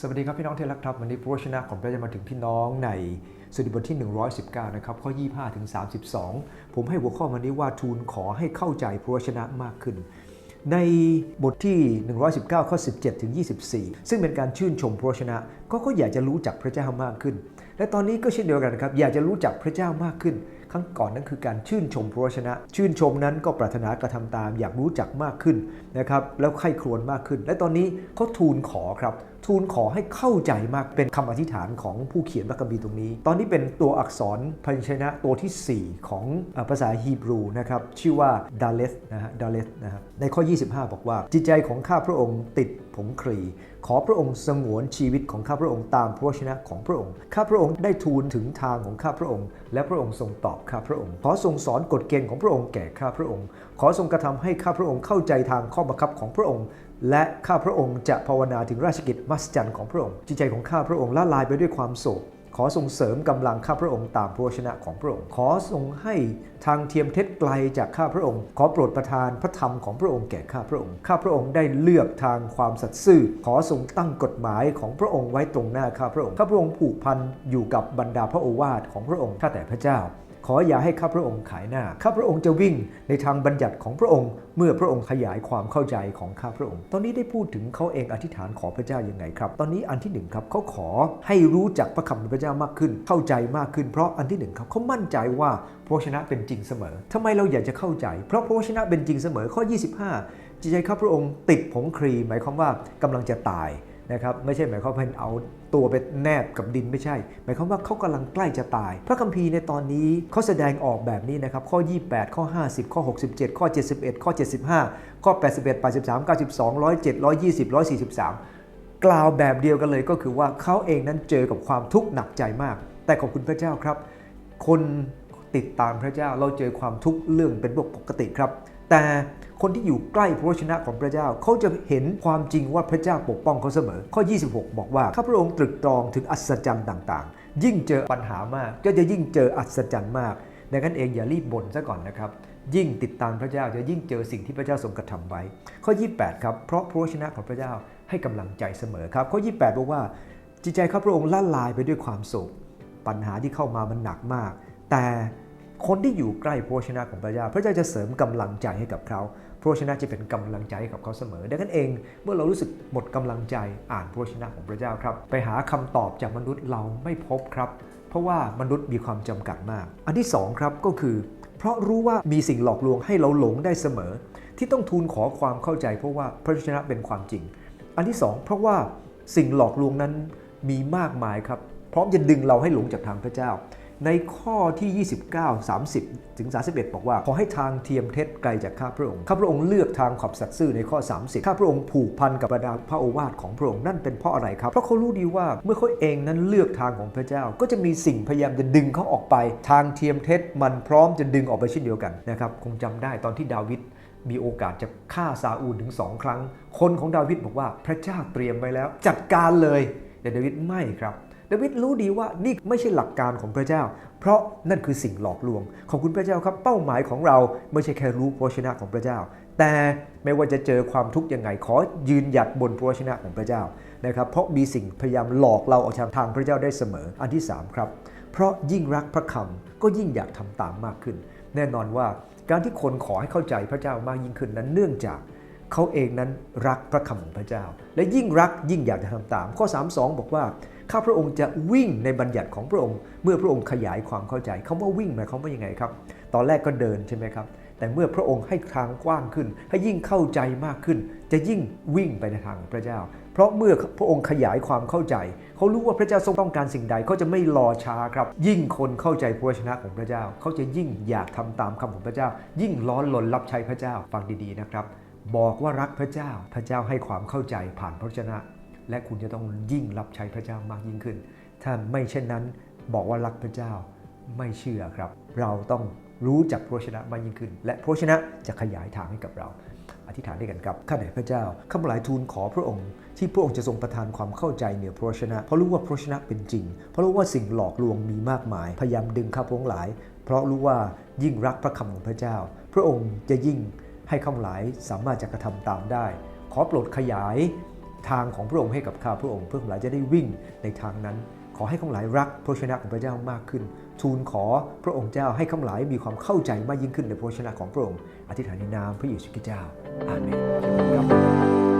สวัสดีครับพี่น้องเที่รักครับวันนี้พระวจนะของพระจ้ามาถึงพี่น้องในสดุดีบทที่ 119 นะครับข้อ 25 ถึง 32 ผมให้หัวข้อวันนี้ว่าทูลขอให้เข้าใจพระวจนะมากขึ้น ในบทที่ 119 ข้อ 17 ถึง 24 ซึ่งเป็นการชื่นชมพระวจนะก็ก็อยากจะรู้จักพระเจ้ามากขึ้น และตอนนี้ก็เช่นเดียวกันครับอยากจะรู้จักพระเจ้ามากขึ้น ครั้งก่อนนั้นคือการชื่นชมพระวจนะ ชื่นชมนั้นก็ปรารถนากระทำตาม อยากรู้จักมากขึ้นนะครับแล้วใคร่ครวญมากขึ้น และตอนนี้เขาทูลขอครับ ทูลขอให้เข้าใจมากเป็นคำอธิษฐานของผู้เขียนพระคัมภีร์ตรงนี้ ตอนนี้เป็นตัวอักษรพยัญชนะตัวทีสี่ 4 ของภาษาฮีบรูนะครับชื่อว่าดาเลสนะฮะดาเลสนะฮะในข้อ 25 บอกว่า จิตใจของข้าพระองค์ติดผงครี ขอพระองค์สงวนชีวิตของข้าพระองค์ตามพระวจนะของพระองค์ ข้าพระองค์ได้ทูลถึงทางของข้าพระองค์ และพระองค์ทรงตอบข้าพระองค์ ขอทรงสอนกฎเกณฑ์ของพระองค์แก่ข้าพระองค์ ขอทรงกระทำให้ข้าพระองค์เข้าใจทางข้อบังคับของพระองค์ และข้าพระองค์จะภาวนาถึงราชกิจมัศจันของพระองค์จิตใจของข้าพระองค์ละลายไปด้วยความโศกขอทรงเสริมกำลังข้าพระองค์ตามพระชนะของพระองค์ ขอทรงให้ทางเทียมเท็จไกลจากข้าพระองค์ ขอโปรดประทานพระธรรมของพระองค์แก่ข้าพระองค์ ข้าพระองค์ได้เลือกทางความสัตย์ซื่อ ขอทรงตั้งกฎหมายของพระองค์ไว้ตรงหน้าข้าพระองค์ ข้าพระองค์ผูกพันอยู่กับบรรดาพระโอวาทของพระองค์ข้าแต่พระเจ้า ขออย่าให้ข้าพระองค์ขายหน้า ข้าพระองค์จะวิ่งในทางบัญญัติของพระองค์ เมื่อพระองค์ขยายความเข้าใจของข้าพระองค์ ตอนนี้ได้พูดถึงเขาเองอธิษฐานขอพระเจ้ายังไงครับ ตอนนี้อันที่หนึ่งครับเขาขอให้รู้จักพระคำของพระเจ้ามากขึ้น เข้าใจมากขึ้น เพราะอันที่หนึ่งครับเขามั่นใจว่าพระวจนะเป็นจริงเสมอทำไมเราอยากจะเข้าใจ เพราะพระวจนะเป็นจริงเสมอข้อ 25 จิตใจข้าพระองค์ติดผงครี หมายความว่ากำลังจะตายนะครับไม่ใช่หมายความว่าเอาตัวไปแนบกับดินไม่ใช่ หมายความว่าเขากำลังใกล้จะตาย พระคัมภีร์ในตอนนี้เขาแสดงออกแบบนี้นะครับ ข้อ 28 ข้อ 50 ข้อ 67 ข้อ 71 ข้อ 75 ข้อ 81 83 92 107 120 143 กล่าวแบบเดียวกันเลยก็คือว่าเขาเองนั้นเจอกับความทุกข์หนักใจมาก แต่ขอบคุณพระเจ้าครับ คน ติดตามพระเจ้าเราเจอความทุกข์เรื่องเป็นปกติครับ แต่คนที่อยู่ใกล้พระวจนะของพระเจ้าเขาจะเห็นความจริงว่าพระเจ้าปกป้องเขาเสมอ ข้อ 26 บอกว่าข้าพระองค์ตรึกตรองถึงอัศจรรย์ต่างๆ ยิ่งเจอปัญหามากก็จะยิ่งเจออัศจรรย์มากดังนั้นเองอย่ารีบบ่นซะก่อนนะครับ ยิ่งติดตามพระเจ้าจะยิ่งเจอสิ่งที่พระเจ้าทรงกระทำไว้ ข้อ 28 ครับ เพราะพระวจนะของพระเจ้าให้กำลังใจเสมอครับ ข้อ 28 บอกว่า จิตใจข้าพระองค์ละลายไปด้วยความโศกปัญหาที่เข้ามามันหนักมาก แต่คนที่อยู่ใกล้พระวจนะของพระเจ้า พระเจ้าจะเสริมกำลังใจให้กับเขาพระวจนะจะเป็นกำลังใจให้กับเขาเสมอ ดังนั้นเองเมื่อเรารู้สึกหมดกำลังใจอ่านพระวจนะของพระเจ้าครับ ไปหาคำตอบจากมนุษย์เราไม่พบครับ เพราะว่ามนุษย์มีความจำกัดมาก อันที่สองครับก็คือ เพราะรู้ว่ามีสิ่งหลอกลวงให้เราหลงได้เสมอ ที่ต้องทูลขอความเข้าใจ เพราะว่าพระวจนะเป็นความจริง อันที่สองเพราะว่าสิ่งหลอกลวงนั้นมีมากมายครับพร้อมจะดึงเราให้หลงจากทางพระเจ้า ในข้อที่ 29 30 ถึง 31 บอกว่า ขอให้ทางเทียมเท็จไกลจากข้าพระองค์ ข้าพระองค์เลือกทางขอบสัตย์ซื่อในข้อ 30 ข้าพระองค์ผูกพันกับบรรดาพระโอวาทของพระองค์นั่นเป็นเพราะอะไรครับ เพราะเขารู้ดีว่าเมื่อเขาเองนั้นเลือกทางของพระเจ้า ก็จะมีสิ่งพยายามจะดึงเขาออกไป ทางเทียมเท็จมันพร้อมจะดึงออกไปเช่นเดียวกันนะครับ คงจำได้ตอนที่ดาวิดมีโอกาสจะฆ่าซาอูลถึงสองครั้ง คนของดาวิดบอกว่าพระเจ้าเตรียมไว้แล้ว จัดการเลยแต่ดาวิดไม่ครับ ดาวิดรู้ดีว่านี่ไม่ใช่หลักการของพระเจ้า เพราะนั่นคือสิ่งหลอกลวง ขอบคุณพระเจ้าครับ เป้าหมายของเราไม่ใช่แค่รู้พระวจนะของพระเจ้า แต่ไม่ว่าจะเจอความทุกข์ยังไงขอยืนหยัดบนพระวจนะของพระเจ้านะครับ เพราะมีสิ่งพยายามหลอกเราออกจากทางพระเจ้าได้เสมอ อันที่สามครับ เพราะยิ่งรักพระคำก็ยิ่งอยากทำตามมากขึ้น แน่นอนว่าการที่คนขอให้เข้าใจพระเจ้ามากยิ่งขึ้นนั้นเนื่องจาก เขาเองนั้นรักพระคำของพระเจ้า และยิ่งรักยิ่งอยากจะทำตาม ข้อ 32 บอกว่าข้าพระองค์จะวิ่งในบัญญัติของพระองค์ เมื่อพระองค์ขยายความเข้าใจคำว่าวิ่งหมายความว่ายังไงครับ ตอนแรกก็เดินใช่ไหมครับ แต่เมื่อพระองค์ให้ทางกว้างขึ้น ให้ยิ่งเข้าใจมากขึ้น จะยิ่งวิ่งไปในทางพระเจ้า เพราะเมื่อพระองค์ขยายความเข้าใจ เขารู้ว่าพระเจ้าทรงต้องการสิ่งใดเขาจะไม่รอช้าครับ ยิ่งคนเข้าใจพระวจนะของพระเจ้า เขาจะยิ่งอยากทำตามคำของพระเจ้า ยิ่งร้อนรนรับใช้พระเจ้าฟังดีๆนะครับ บอกว่ารักพระเจ้า พระเจ้าให้ความเข้าใจผ่านพระวจนะ และคุณจะต้องยิ่งรับใช้พระเจ้ามากยิ่งขึ้น ถ้าไม่เช่นนั้นบอกว่ารักพระเจ้าไม่เชื่อครับ เราต้องรู้จักพระวจนะมากยิ่งขึ้น และพระวจนะจะขยายทางให้กับเรา อธิษฐานด้วยกันครับข้าแต่พระเจ้าข้าพเจ้าหลายทูลขอพระองค์ ที่พระองค์จะทรงประทานความเข้าใจเหนือพระวจนะ เพราะรู้ว่าพระวจนะเป็นจริง เพราะรู้ว่าสิ่งหลอกลวงมีมากมาย พยายามดึงข้าพระองค์หลาย เพราะรู้ว่ายิ่งรักพระคำของพระเจ้า พระองค์จะยิ่ง ให้ข้าหลายสามารถจะกระทำตามได้ ขอโปรดขยายทางของพระองค์ให้กับข้าพระองค์เพื่อข้าพเจ้าจะได้วิ่งในทางนั้น ขอให้ข้าหลายรักพระชนะของพระเจ้ามากขึ้น ทูลขอพระองค์เจ้าให้ข้าหลายมีความเข้าใจมากยิ่งขึ้นในพระชนะของพระองค์อธิษฐานในนามพระเยซูคริสต์เจ้าอาเมน